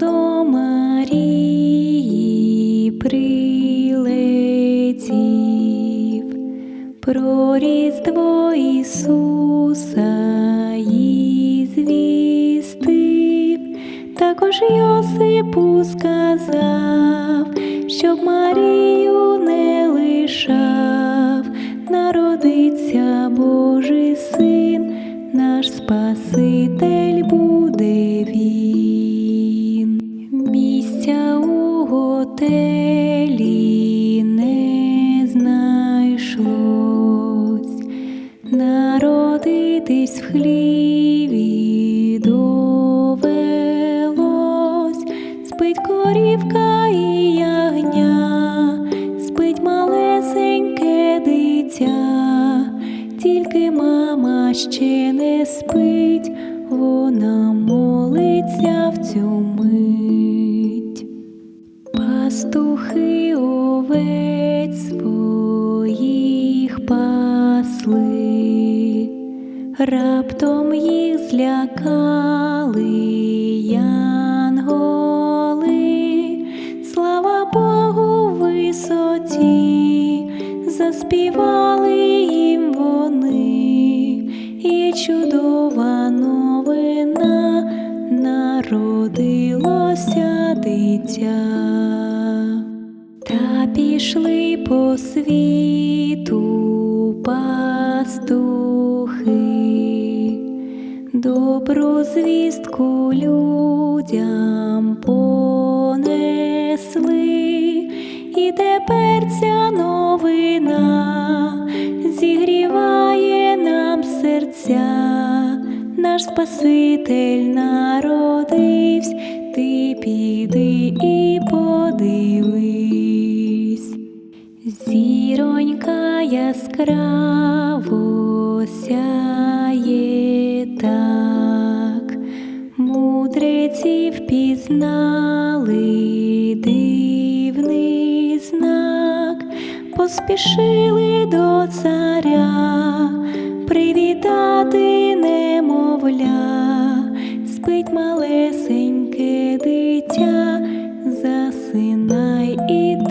до Марії прилетів про різдво Ісуса їй звістив, також Йосипу сказав, щоб Марію не лишав, народиться Божий син, наш Спаситель. Готелі не знайшлось, народитись в хліві довелось, спить корівка і ягня, спить малесеньке дитя, тільки мама ще не спить, вона молиться в цю мить. Пастухи овець своїх пасли, раптом їх злякали янголи, слава Богу висоті, заспівали їм вони, і чудова новина народилося дитя. Пішли по світу пастухи, добру звістку людям понесли, і тепер ця новина зігріває нам серця, наш Спаситель народився, ти піди і подивись. яскраво сяє так, мудреці впізнали дивний знак, поспішили до царя привітати немовля, спить малесеньке дитя, засинай і.